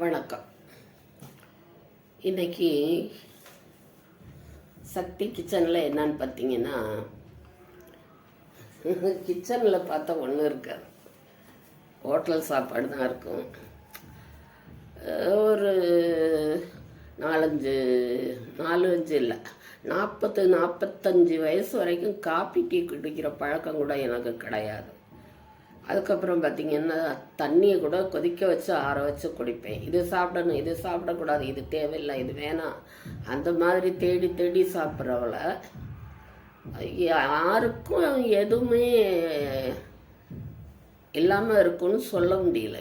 வணக்கம். இன்னைக்கு சக்தி கிச்சனில் என்னன்னு பார்த்தீங்கன்னா கிச்சனில் பார்த்தா ஒன்றும் இருக்காது ஹோட்டல் சாப்பாடு தான் இருக்கும். ஒரு நாலஞ்சு நாலு அஞ்சு இல்லை நாற்பத்து நாற்பத்தஞ்சு வயசு வரைக்கும் காப்பி டீ குடிக்கிற பழக்கம் கூட எனக்கு கிடையாது. அதுக்கப்புறம் பார்த்தீங்கன்னா தண்ணியை கூட கொதிக்க வச்சு ஆற வச்சு குடிப்பேன். இது சாப்பிடணும் இது சாப்பிடக்கூடாது இது தேவையில்லை இது வேணாம். அந்த மாதிரி தேடி தேடி சாப்பிட்றவள யாருக்கும் எதுவுமே இல்லாமல் இருக்குன்னு சொல்ல முடியல.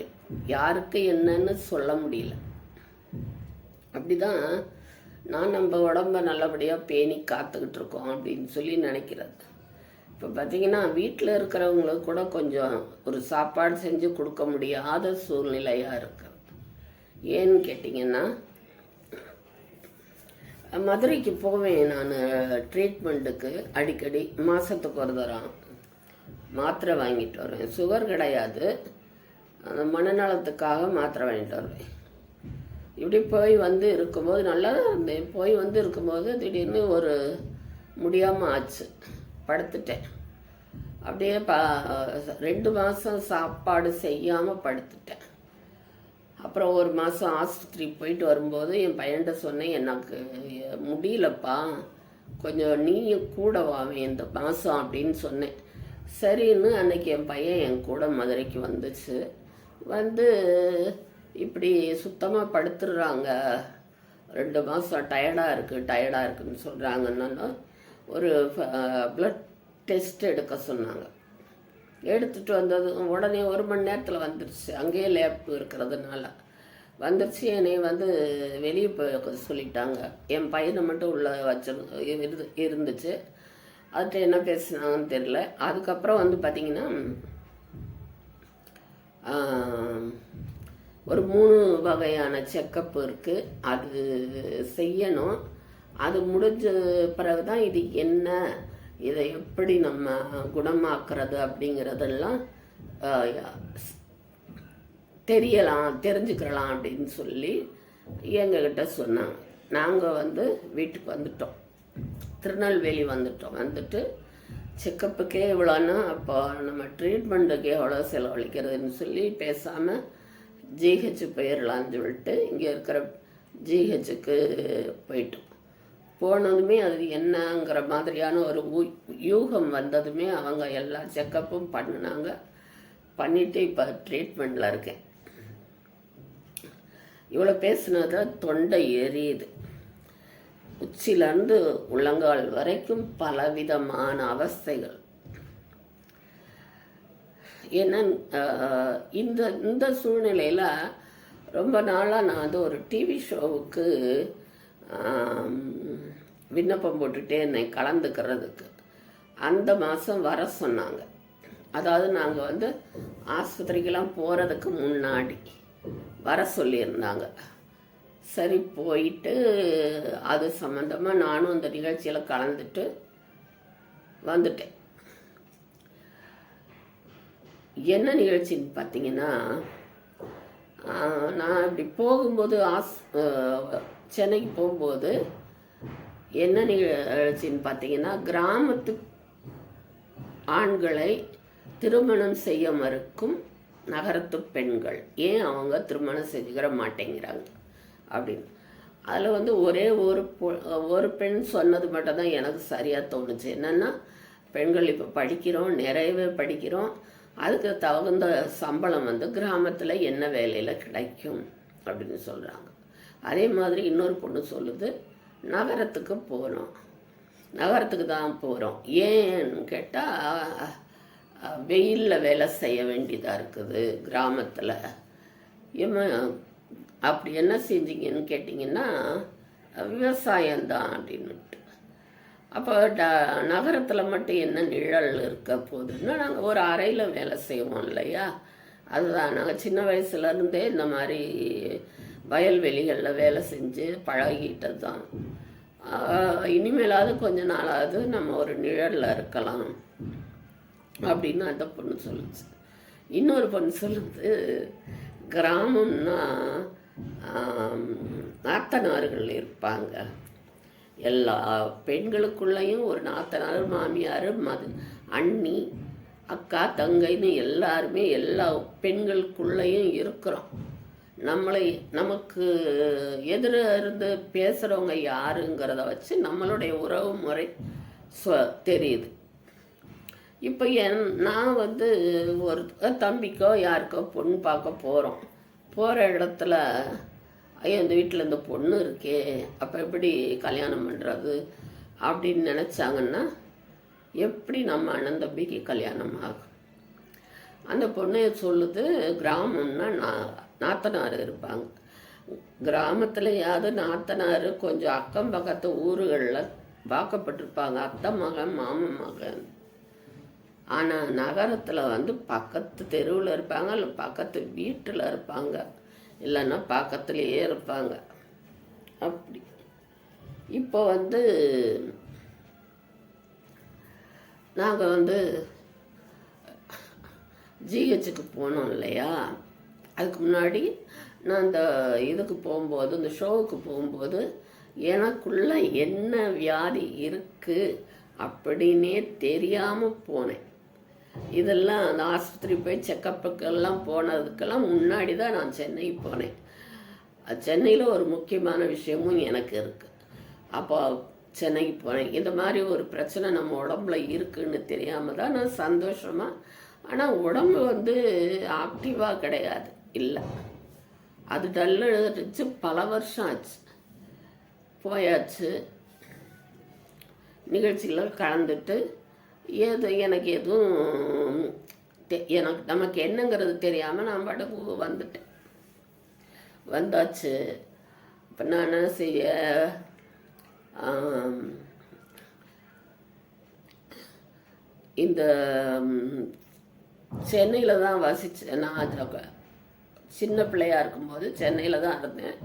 யாருக்கு என்னன்னு சொல்ல முடியல. அப்படிதான் நான் நம்ம உடம்ப நல்லபடியாக பேணி காத்துக்கிட்டு இருக்கோம் அப்படின்னு சொல்லி நினைக்கிறது. இப்போ பார்த்தீங்கன்னா வீட்டில் இருக்கிறவங்களுக்கு கூட கொஞ்சம் ஒரு சாப்பாடு செஞ்சு கொடுக்க முடியாத சூழ்நிலையாக இருக்கிறது. ஏன்னு கேட்டிங்கன்னா மதுரைக்கு போவேன் நான் ட்ரீட்மெண்ட்டுக்கு அடிக்கடி. மாதத்துக்கு ஒரு தரம் மாத்திரை வாங்கிட்டு வருவேன். சுகர் கிடையாது. அந்த மனநலத்துக்காக மாத்திரை வாங்கிட்டு வருவேன். இப்படி போய் வந்து இருக்கும்போது நல்லா தான் இருந்தேன். போய் வந்து இருக்கும்போது திடீர்னு ஒரு முடியாமல் ஆச்சு. படுத்துட்டேன். அப்படியே ப ரெண்டு மாதம் சாப்பாடு செய்யாமல் படுத்துட்டேன். அப்புறம் ஒரு மாதம் ஆஸ்பத்திரி போயிட்டு வரும்போது என் பையன்கிட்ட சொன்னேன் எனக்கு முடியலப்பா. கொஞ்சம் நீயும் கூட வாவே இந்த மாதம் அப்படின்னு சொன்னேன். சரின்னு அன்னைக்கு என் பையன் என் கூட மதுரைக்கு வந்துச்சு. வந்து இப்படி சுத்தமாக படுத்துடுறாங்க. ரெண்டு மாதம் டயர்டாக இருக்குது டயர்டாக இருக்குதுன்னு சொல்கிறாங்கன்னா ஒரு ப்ளட் டெஸ்ட் எடுக்க சொன்னாங்க. எடுத்துகிட்டு வந்தது உடனே ஒரு மணி நேரத்தில் வந்துடுச்சு அங்கேயே லேப் இருக்கிறதுனால. வந்துருச்சு என்னை வந்து வெளியே போய் சொல்லிட்டாங்க. என் பையனை மட்டும் உள்ளே வச்சிரு இருந்துச்சு. அதுகிட்ட என்ன பேசுனாங்கன்னு தெரில அதுக்கப்புறம் வந்து பார்த்திங்கன்னா ஒரு மூணு வகையான செக்கப் இருக்குது அது செய்யணும். அது முடிஞ்ச பிறகு தான் இது என்ன இதை எப்படி நம்ம குணமாக்குறது அப்படிங்கிறதெல்லாம் தெரியலாம் தெரிஞ்சுக்கிறலாம் அப்படின்னு சொல்லி எங்ககிட்ட சொன்னாங்க. நாங்கள் வந்து வீட்டுக்கு வந்துட்டோம். திருநெல்வேலி வந்துட்டோம். வந்துட்டு செக்கப்புக்கே எவ்வளோன்னா அப்போ நம்ம ட்ரீட்மெண்ட்டுக்கு எவ்வளோ செலவழிக்கிறதுன்னு சொல்லி பேசாமல் ஜிஹெச் போயிடலான்னு சொல்லிட்டு இங்கே இருக்கிற ஜிஹெச்சுக்கு போயிட்டோம். போனதுமே அது என்னங்கிற மாதிரியான ஒரு யூகம் வந்ததுமே அவங்க எல்லா செக்கப்பும் பண்ணினாங்க. பண்ணிவிட்டு இப்போ ட்ரீட்மெண்ட்டில் இருக்கேன். இவ்வளோ பேசினது தொண்டை எரியுது. உச்சிலேருந்து உள்ளங்கால் வரைக்கும் பலவிதமான அவஸ்தைகள். ஏன்னா இந்த இந்த சூழ்நிலையில் ரொம்ப நாளாக நான் வந்து ஒரு டிவி ஷோவுக்கு விண்ணப்பம் போட்டுகிட்டே இருந்தேன் கலந்துக்கிறதுக்கு. அந்த மாதம் வர சொன்னாங்க. அதாவது நாங்கள் வந்து ஆஸ்பத்திரிக்கெல்லாம் போகிறதுக்கு முன்னாடி வர சொல்லியிருந்தாங்க. சரி போயிட்டு அது சம்மந்தமாக நானும் அந்த நிகழ்ச்சியில் கலந்துட்டு வந்துட்டேன். என்ன நிகழ்ச்சின்னு பார்த்தீங்கன்னா நான் இப்படி போகும்போது ஆஸ் சென்னைக்கு போகும்போது என்ன நிகழ்ச்சின்னு பார்த்தீங்கன்னா கிராமத்து ஆண்களை திருமணம் செய்ய மறுக்கும் நகரத்து பெண்கள். ஏன் அவங்க திருமணம் செஞ்சுக்கிற மாட்டேங்கிறாங்க? அப்படின்னு. அதில் வந்து ஒரே ஒரு ஒரு பெண் சொன்னது மட்டும் தான் எனக்கு சரியாக தோணுச்சு. என்னென்னா பெண்கள் இப்போ படிக்கிறோம் நிறையவே படிக்கிறோம். அதுக்கு தகுந்த சம்பளம் வந்து கிராமத்தில் என்ன வேலையில் கிடைக்கும் அப்படின்னு சொல்கிறாங்க அதே மாதிரி இன்னொரு பொண்ணு சொல்லுது நகரத்துக்கு போகிறோம் நகரத்துக்கு தான் போகிறோம் ஏன்னு கேட்டால் வெயிலில் வேலை செய்ய வேண்டியதாக இருக்குது கிராமத்தில். ஏமா அப்படி என்ன செஞ்சீங்கன்னு கேட்டிங்கன்னா விவசாயம்தான் அப்படின்னுட்டு. அப்போ ட நகரத்தில் மட்டும் என்ன நிழல் இருக்க போகுதுன்னா நாங்கள் ஒரு அறையில் வேலை செய்வோம் இல்லையா? அதுதான். நாங்கள் சின்ன வயசுலேருந்தே இந்த மாதிரி வயல்வெளிகளில் வேலை செஞ்சு பழகிட்டது தான் இனிமேலாவது கொஞ்ச நாளாவது நம்ம ஒரு நிழலில் இருக்கலாம் அப்படின்னு அந்த பொண்ணு சொல்லுச்சு. இன்னொரு பொண்ணு சொல்லுது கிராமம்னா நாத்தனார்கள் இருப்பாங்க. எல்லா பெண்களுக்குள்ளேயும் ஒரு நாத்தனார் மாமியார் மது அண்ணி அக்கா தங்கைன்னு எல்லாருமே எல்லா பெண்களுக்குள்ளேயும் இருக்கிறோம். நம்மளை நமக்கு எதிர இருந்து பேசுகிறவங்க யாருங்கிறத வச்சு நம்மளுடைய உறவு முறை சொ- தெரியுது. இப்போ என் நான் வந்து ஒரு தம்பிக்கோ யாருக்கோ பொண்ணு பார்க்க போகிறோம் போகிற இடத்துல ஐயோ இந்த வீட்டில் இந்த பொண்ணு இருக்கே அப்போ எப்படி கல்யாணம் பண்ணுறது அப்படின்னு நினச்சாங்கன்னா எப்படி நம்ம அண்ணன் தம்பிக்கு கல்யாணம் ஆகும்? அந்த பொண்ணு சொல்லுது கிராமம்னா நான் நாத்தனார் இருப்பாங்க. கிராமத்துலையாவது நாத்தனார் கொஞ்சம் அக்கம் பக்கத்து ஊர்களில் பார்க்கப்பட்டிருப்பாங்க. அத்தை மகன் மாமன் மகன். ஆனால் நகரத்தில் வந்து பக்கத்து தெருவில் இருப்பாங்க இல்லை பக்கத்து வீட்டில் இருப்பாங்க. இல்லைன்னா பக்கத்துலேயே இருப்பாங்க. அப்படி. இப்போ வந்து நாங்கள் வந்து ஜிஹெச்சுக்கு போனோம் இல்லையா? அதுக்கு முன்னாடி நான் இந்த இதுக்கு போகும்போது இந்த ஷோவுக்கு போகும்போது எனக்குள்ள என்ன வியாதி இருக்குது அப்படின்னே தெரியாமல் போனேன். இதெல்லாம் அந்த ஆஸ்பத்திரி போய் செக்கப்புக்கெல்லாம் போனதுக்கெல்லாம் முன்னாடி தான் நான் சென்னை போனேன். சென்னையில் ஒரு முக்கியமான விஷயமும் எனக்கு இருக்குது அப்போ சென்னைக்கு போனேன். இந்த மாதிரி ஒரு பிரச்சனை நம்ம உடம்புல இருக்குன்னு தெரியாமல் தான் நான் சந்தோஷமாக ஆனால் உடம்பு வந்து ஆக்டிவாக கிடையாது. இல்லை. அது டல்லு இருந்துச்சு பல வருஷம் ஆச்சு. போயாச்சு. நிகழ்ச்சியில் கலந்துட்டு ஏதோ எனக்கு எதுவும் தெ- எனக்கு நமக்கு என்னங்கிறது தெரியாமல் நான் பாட்டுக்கு வந்துட்டேன். வந்தாச்சு. இப்போ நான் என்ன செய்ய இந்த சென்னையில் தான் வசித்தேன் நான் அதில் சின்ன பிள்ளையா இருக்கும்போது சென்னையில் தான் இருந்தேன்.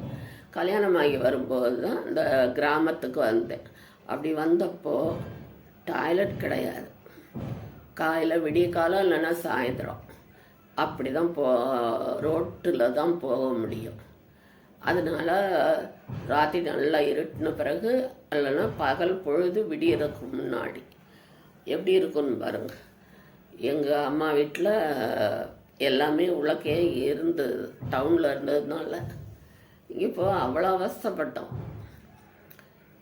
கல்யாணம் ஆகி வரும்போது தான் இந்த கிராமத்துக்கு வந்தேன். அப்படி வந்தப்போ டாய்லெட் கிடையாது. காலையில் விடிய காலம் இல்லைன்னா சாயந்தரம். அப்படி தான் போ ரோட்டில் தான் போக முடியும். அதனால் ராத்திரி நல்லா இருட்டின பிறகு இல்லைன்னா பகல் பொழுது விடியறதுக்கு முன்னாடி. எப்படி இருக்குன்னு பாருங்கள் எங்கள் அம்மா வீட்டில் எல்லாமே உலக்கே இருந்தது டவுனில் இருந்ததுனால இப்போ அவ்வளோ அவஸ்தைப்பட்டோம்.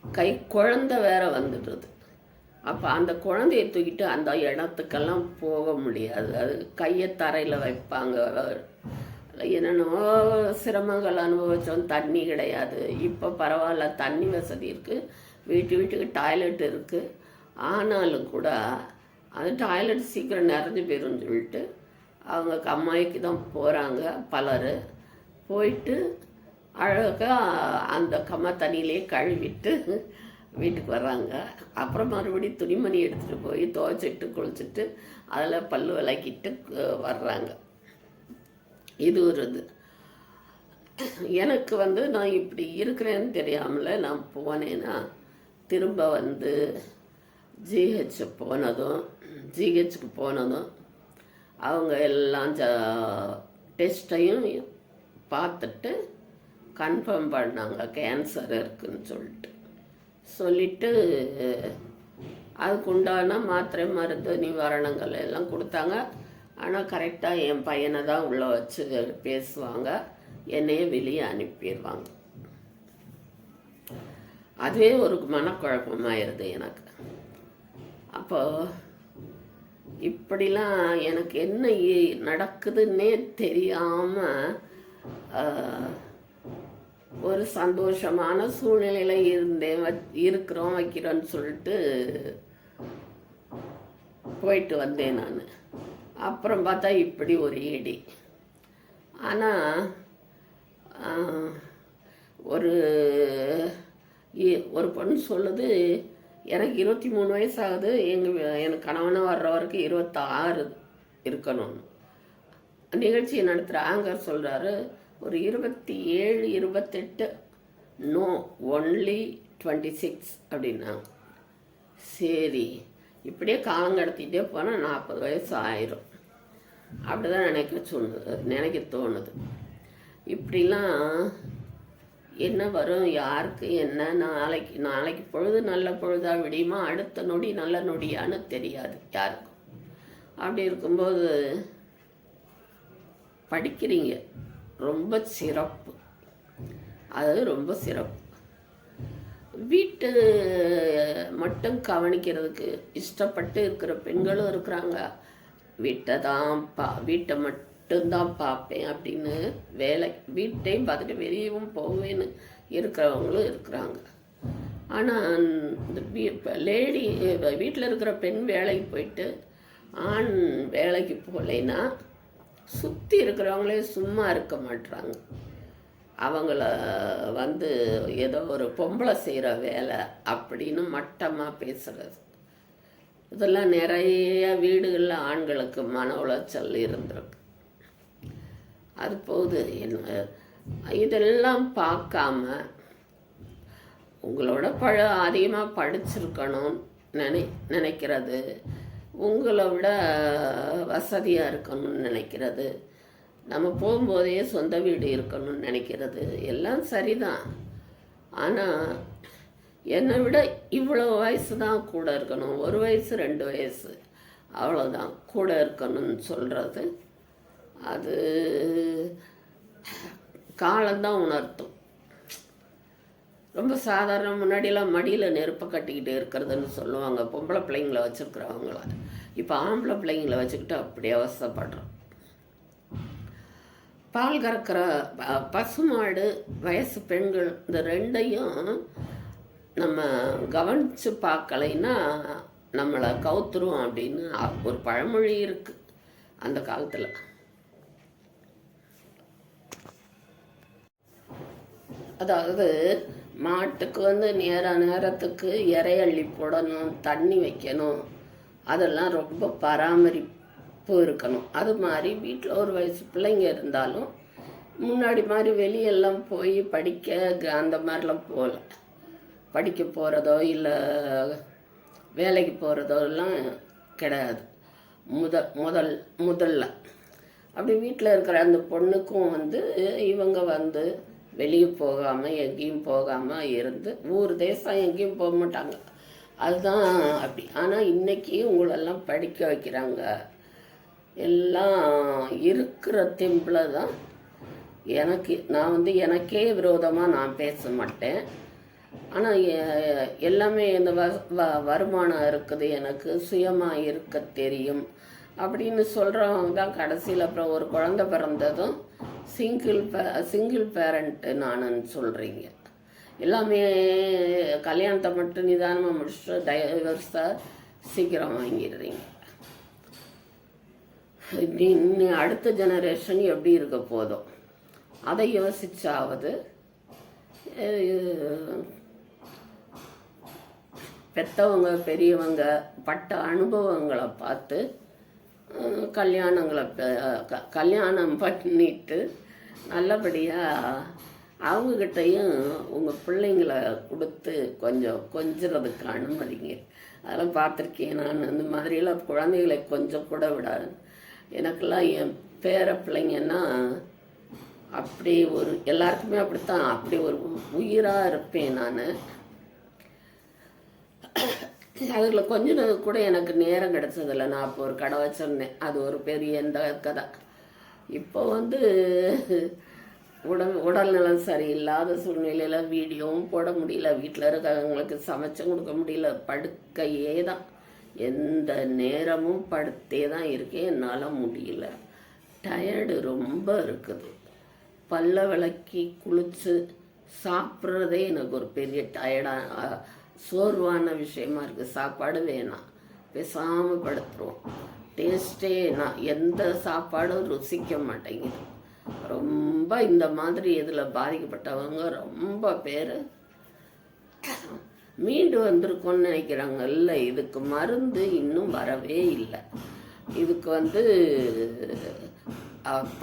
கை குழந்தை வேற வந்துடுது. அப்போ அந்த குழந்தைய தூக்கிட்டு அந்த இடத்துக்கெல்லாம் போக முடியாது. அது கையை தரையில் வைப்பாங்க. என்னென்னவோ சிரமங்கள் அனுபவித்தோம் தண்ணி கிடையாது. இப்போ பரவாயில்ல தண்ணி வசதி இருக்குது வீட்டு வீட்டுக்கு டாய்லெட் இருக்குது ஆனாலும் கூட அந்த டாய்லெட் சீக்கிரம் நிறைஞ்சு போயிருந்து சொல்லிட்டு அவங்க கம்மாய்க்கு தான் போகிறாங்க பலர். போயிட்டு அழகாக அந்த கம்மா தண்ணியிலே கழுவிட்டு வீட்டுக்கு வர்றாங்க. அப்புறம் மறுபடியும் துணிமணி எடுத்துகிட்டு போய் துவைச்சிட்டு குளிச்சுட்டு அதில் பல்லு விளக்கிட்டு வர்றாங்க. இது ஒரு இது. எனக்கு வந்து நான் இப்படி இருக்கிறேன்னு தெரியாமல நான் போனேன்னா திரும்ப வந்து ஜிஹெச் போனதும் ஜிஹெச்சுக்கு போனதும் அவங்க எல்லாம் ஜ டெஸ்ட்டையும் பார்த்துட்டு கன்ஃபார்ம் பண்ணாங்க. கேன்சர் இருக்குன்னு சொல்லிட்டு. சொல்லிட்டு அதுக்கு உண்டான மாத்திரை மருந்து நிவாரணங்கள் எல்லாம் கொடுத்தாங்க. ஆனால் கரெக்டாக என் பையனை தான் உள்ளே வச்சு பேசுவாங்க. என்னையே வெளியே அனுப்பிடுவாங்க. அதுவே ஒரு மனக்குழப்பமாயிருது எனக்கு. அப்போது இப்படிலாம் எனக்கு என்ன இ- நடக்குதுன்னே தெரியாமல் ஒரு சந்தோஷமான சூழ்நிலையில் இருந்தேன் வ- இருக்கிறோம் வைக்கிறோன்னு சொல்லிட்டு போயிட்டு வந்தேன் நான். அப்புறம் பார்த்தா இப்படி ஒரு இடி. ஆனால் ஒரு இ- ஒரு பொண்ணு சொல்லுது எனக்கு இருபத்தி மூணு வயசு ஆகுது எங்கள் எனக்கு கணவனை வர்ற வரைக்கும் இருபத்தாறு இருக்கணும்னு நிகழ்ச்சியை நடத்துகிற ஆங்கர் சொல்கிறாரு ஒரு இருபத்தி ஏழு இருபத்தெட்டு நோ ஒன்லி டுவெண்ட்டி சிக்ஸ் அப்படின்னாங்க சரி இப்படியே காலம் கடத்திட்டே போனால் நாற்பது வயசு ஆயிரும் அப்படிதான் நினைக்க சொன்னது நினைக்க தோணுது. இப்படிலாம் என்ன வரும் யாருக்கு என்ன நாளைக்கு நாளைக்கு பொழுது நல்ல பொழுதா விடியுமா அடுத்த நொடி நல்ல நொடியான்னு தெரியாது யாருக்கும். அப்படி இருக்கும்போது படிக்கிறீங்க ரொம்ப சிறப்பு. அது ரொம்ப சிறப்பு. வீட்டு மட்டும் கவனிக்கிறதுக்கு இஷ்டப்பட்டு இருக்கிற பெண்களும் இருக்கிறாங்க. வீட்டை தான் பா வீட்டை மட்டும்தான் பார்ப்பேன் அப்படின்னு வேலை வீட்டையும் பார்த்துட்டு வெளியவும் போவேன்னு இருக்கிறவங்களும் இருக்கிறாங்க. ஆனால் இந்த லேடி வீட்டில் இருக்கிற பெண் வேலைக்கு போயிட்டு ஆண் வேலைக்கு போகலைன்னா சுற்றி இருக்கிறவங்களே சும்மா இருக்க மாட்டுறாங்க அவங்கள வந்து ஏதோ ஒரு பொம்பளை செய்கிற வேலை அப்படின்னு மட்டமாக பேசுகிறது இதெல்லாம் நிறைய வீடுகளில் ஆண்களுக்கு மன உளைச்சல் இருந்திருக்கு. அது போகுது. என்ன இதெல்லாம் பார்க்காம உங்களோட பழ அதிகமாக படிச்சிருக்கணும் நினை நினைக்கிறது. உங்களை விட வசதியாக இருக்கணும்னு நினைக்கிறது. நம்ம போகும்போதே சொந்த வீடு இருக்கணும்னு நினைக்கிறது. எல்லாம் சரிதான். ஆனால் என்னை விட இவ்வளோ வயசு தான் கூட இருக்கணும். ஒரு வயசு ரெண்டு வயசு. அவ்வளோதான் கூட இருக்கணும்னு சொல்கிறது அது காலந்தான் உணர்த்தும். ரொம்ப சாதாரண முன்னாடியெல்லாம் மடியில் நெருப்பை கட்டிக்கிட்டு இருக்கிறதுன்னு சொல்லுவாங்க. பொம்பளை பிள்ளைங்கள வச்சுருக்குறவங்கள. இப்போ ஆம்பளை பிள்ளைங்களை வச்சுக்கிட்டு அப்படி அவசப்படுறோம் பால் கறக்கிற ப- பசுமாடு வயசு பெண்கள் இந்த ரெண்டையும் நம்ம கவனித்து பார்க்கலைன்னா நம்மளை கவுத்துரும் அப்படின்னு ஒரு பழமொழி இருக்குது அந்த காலத்தில். அதாவது மாட்டுக்கு வந்து நேர நேரத்துக்கு இறையள்ளி போடணும் தண்ணி வைக்கணும். அதெல்லாம் ரொம்ப பராமரிப்பு இருக்கணும். அது மாதிரி வீட்டில் ஒரு வயசு பிள்ளைங்க இருந்தாலும் முன்னாடி மாதிரி வெளியெல்லாம் போய் படிக்க க- அந்த மாதிரிலாம் போகல படிக்க போகிறதோ இல்லை வேலைக்கு போகிறதோ எல்லாம் கிடையாது. முத முதல் முதல்ல. அப்படி வீட்டில் இருக்கிற அந்த பொண்ணுக்கும் வந்து இவங்க வந்து வெளியே போகாமல் எங்கேயும் போகாமல் இருந்து ஊர் தேசம் எங்கேயும் போக மாட்டாங்க. அதுதான் அப்படி. ஆனால் இன்றைக்கி உங்களெல்லாம் படிக்க வைக்கிறாங்க. எல்லாம் இருக்கிற தெம்பில் தான் எனக்கு நான் வந்து எனக்கே விரோதமாக நான் பேச மாட்டேன். ஆனால் எல்லாமே இந்த வ வ- வருமானம் இருக்குது எனக்கு சுயமாக இருக்க தெரியும் அப்படின்னு சொல்கிறவங்க தான் கடைசியில் அப்புறம் ஒரு குழந்த பிறந்ததும் சிங்கிள் பே சிங்கிள் பேரண்ட்டு நானுன்னு சொல்கிறீங்க எல்லாமே கல்யாணத்தை மட்டும் நிதானமாக முடிச்சுட்டு டைவர்ஸாக சீக்கிரம் வாங்கிடுறீங்க. இனி அடுத்த ஜெனரேஷன் எப்படி இருக்க போதும் அதை யோசிச்சாவது பெற்றவங்க பெத்தவங்க பெரியவங்க பட்ட அனுபவங்களை பார்த்து கல்யாணங்களை க- கல்யாணம் பண்ணிட்டு நல்லபடியாக அவங்கக்கிட்டையும் உங்கள் பிள்ளைங்களை கொடுத்து கொஞ்சம் கொஞ்சிறதுக்கு அனுமதிங்க. அதெல்லாம் பார்த்துருக்கேன் நான். இந்த மாதிரியெல்லாம் குழந்தைகளை கொஞ்சம் கூட விடாது. எனக்கெல்லாம் என் பேர பிள்ளைங்கன்னா அப்படி ஒரு எல்லாருக்குமே அப்படித்தான். அப்படி ஒரு உயிராக இருப்பேன் நான். அதில் கொஞ்சம் கூட எனக்கு நேரம் கிடச்சதில்ல. நான் அப்போ ஒரு கடை வச்சிருந்தேன். அது ஒரு பெரிய இந்த கதை. இப்போ வந்து உடல் உடல்நலம் சரியில்லாத சூழ்நிலையில் வீடியோவும் போட முடியல. வீட்டில் இருக்கிறவங்களுக்கு சமைச்சும் கொடுக்க முடியல. படுக்கையே தான். எந்த நேரமும் படுத்தே தான் இருக்கேன். என்னால் முடியல. டயர்டு ரொம்ப இருக்குது. பல்ல விளக்கி குளித்து சாப்பிட்றதே எனக்கு ஒரு பெரிய டயர்டாக சோர்வான விஷயமா இருக்குது சாப்பாடு வேணாம். பேசாமல் படுத்துருவோம். டேஸ்ட்டே நான் எந்த சாப்பாடும் ருசிக்க மாட்டேங்குது. ரொம்ப இந்த மாதிரி இதில் பாதிக்கப்பட்டவங்க ரொம்ப பேர் மீண்டு வந்திருக்கோன்னு நினைக்கிறாங்க. இல்லை இதுக்கு மருந்து இன்னும் வரவே இல்லை. இதுக்கு வந்து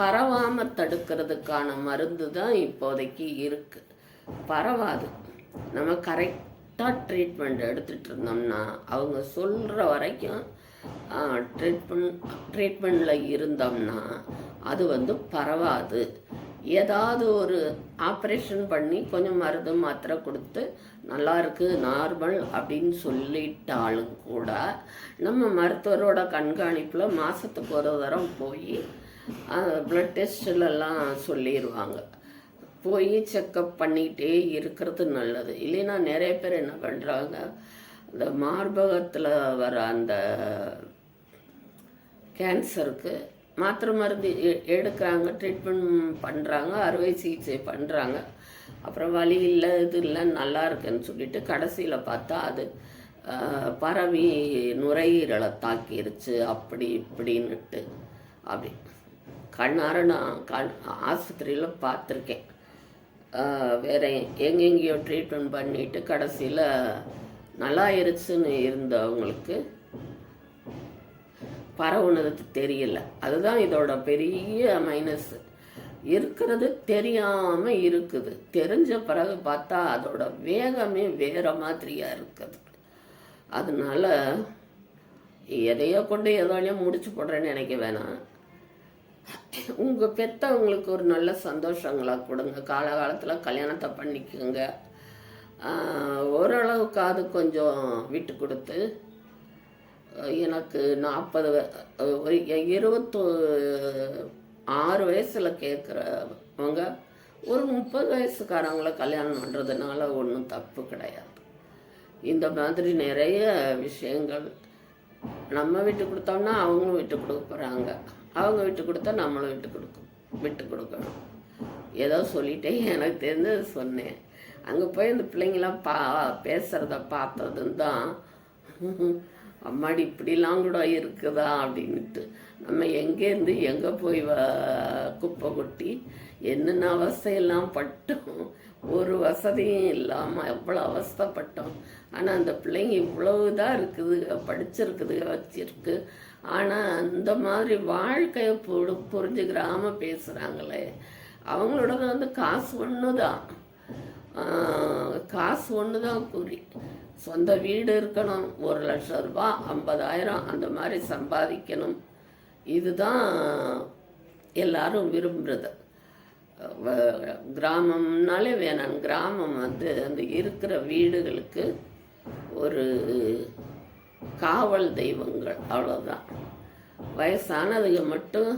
பரவாமல் தடுக்கிறதுக்கான மருந்து தான் இப்போதைக்கு இருக்குது பரவாது. நம்ம கரெக்டாக ட்ரீட்மெண்ட் எடுத்துகிட்டு இருந்தோம்னா அவங்க சொல்கிற வரைக்கும் ட்ரீட்மெண்ட் ட்ரீட்மெண்ட்டில் இருந்தோம்னா அது வந்து பரவாது. ஏதாவது ஒரு ஆப்ரேஷன் பண்ணி கொஞ்சம் மருந்து மாத்திரை கொடுத்து நல்லா இருக்குது நார்மல் அப்படின்னு சொல்லிட்டாலும் கூட நம்ம மருத்துவரோட கண்காணிப்பில் மாதத்துக்கு ஒரு தரம் போய் ப்ளட் டெஸ்ட்லலாம் சொல்லிடுவாங்க போய் செக்கப் பண்ணிக்கிட்டே இருக்கிறது நல்லது. இல்லைன்னா நிறைய பேர் என்ன பண்ணுறாங்க இந்த மார்பகத்தில் வர அந்த கேன்சருக்கு மாத்திரை மருந்து எ- எடுக்கிறாங்க ட்ரீட்மெண்ட் பண்ணுறாங்க அறுவை சிகிச்சை பண்ணுறாங்க அப்புறம் வழி இல்லை இது இல்லை நல்லா இருக்குன்னு சொல்லிட்டு கடைசியில் பார்த்தா அது பரவி நுரையீரலை தாக்கிருச்சு அப்படி இப்படின்னுட்டு. அப்படி. கண்ணார நான் கண் ஆஸ்பத்திரியில் பார்த்துருக்கேன். வேறு எங்கெங்கேயோ ட்ரீட்மெண்ட் பண்ணிட்டு கடைசியில் நல்லா இருச்சுன்னு இருந்தவங்களுக்கு பரவுனது தெரியல. அதுதான் இதோட பெரிய மைனஸ் இருக்கிறது தெரியாமல் இருக்குது. தெரிஞ்ச பிறகு பார்த்தா அதோட வேகமே வேறு மாதிரியாக இருக்குது. அதனால் எதையோ கொண்டு எதோலையும் முடிச்சு போடுறேன்னு நினைக்க வேணாம். உங்கள் பெற்றவங்களுக்கு ஒரு நல்ல சந்தோஷங்களாக கொடுங்க. காலகாலத்தில் கல்யாணத்தை பண்ணிக்கோங்க. ஓரளவுக்காவது அது கொஞ்சம் விட்டு கொடுத்து எனக்கு நாற்பது ஒரு இருபத்தோ ஆறு வயசில் கேட்குறவங்க ஒரு முப்பது வயசுக்காரங்களை கல்யாணம் பண்ணுறதுனால ஒன்றும் தப்பு கிடையாது. இந்த மாதிரி நிறைய விஷயங்கள் நம்ம விட்டு கொடுத்தோம்னா அவங்களும் விட்டு கொடுக்க போகிறாங்க அவங்க விட்டு கொடுத்தா நம்மளும் விட்டு கொடுக்கும் விட்டு கொடுக்கணும். ஏதோ சொல்லிட்டே எனக்கு தெரிஞ்சது சொன்னேன். அங்கே போய் இந்த பிள்ளைங்களாம் பா பேசுகிறத பார்த்ததும் தான் அம்மாடி இப்படிலாம் கூட இருக்குதா அப்படின்ட்டு நம்ம எங்கேருந்து எங்கே போய் வ குப்பை கொட்டி என்னென்ன அவஸ்தையெல்லாம் பட்டோம் ஒரு வசதியும் இல்லாமல் எவ்வளோ அவஸ்தைப்பட்டோம். ஆனால் அந்த பிள்ளைங்க இவ்வளவு தான் இருக்குதுங்க படிச்சிருக்குதுங்க வச்சிருக்கு. ஆனால் அந்த மாதிரி வாழ்க்கையை புடு புரிஞ்சுக்கிறாம பேசுகிறாங்களே அவங்களோட வந்து காசு ஒன்று தான் காசு ஒன்று தான் குறி சொந்த வீடு இருக்கணும் ஒரு லட்சம் ரூபாய் ஐம்பதாயிரம் அந்த மாதிரி சம்பாதிக்கணும். இதுதான் எல்லாரும் விரும்புறது. கிராமம்னாலே வேணாம். கிராமம் வந்து அந்த இருக்கிற வீடுகளுக்கு ஒரு காவல் தெய்வங்கள் அவ்வளோதான் வயசானதுங்க மட்டும்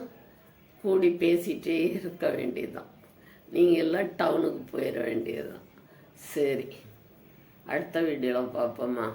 கூடி பேசிகிட்டே இருக்க வேண்டியதுதான். நீங்கள் எல்லாம் டவுனுக்கு போயிட வேண்டியதுதான். சரி அடுத்த வீடியோவில் பார்ப்போமா